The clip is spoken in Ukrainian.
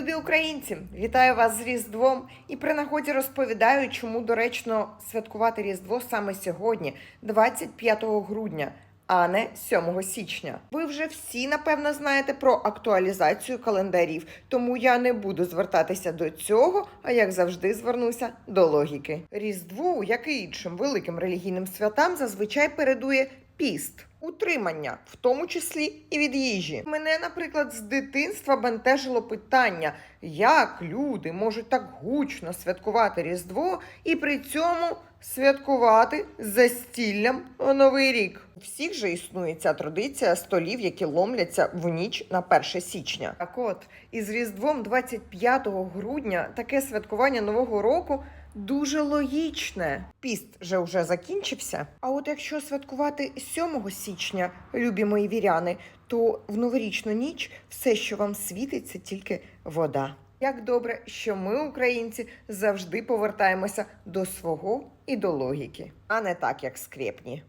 Любі українці, вітаю вас з Різдвом і при нагоді розповідаю, чому доречно святкувати Різдво саме сьогодні, 25 грудня, а не 7 січня. Ви вже всі напевно знаєте про актуалізацію календарів, тому я не буду звертатися до цього, а як завжди звернуся до логіки. Різдву, як і іншим великим релігійним святам, зазвичай передує піст. Утримання, в тому числі і від їжі. Мене, наприклад, з дитинства бентежило питання, як люди можуть так гучно святкувати Різдво і при цьому святкувати з застіллям у Новий рік. У всіх же існує ця традиція столів, які ломляться в ніч на 1 січня. Так от, із Різдвом 25 грудня таке святкування Нового року дуже логічне. Піст же вже закінчився. А от якщо святкувати 7 січня, любі мої віряни, то в новорічну ніч все, що вам світить, це тільки вода. Як добре, що ми, українці, завжди повертаємося до свого і до логіки, а не так, як скрепні.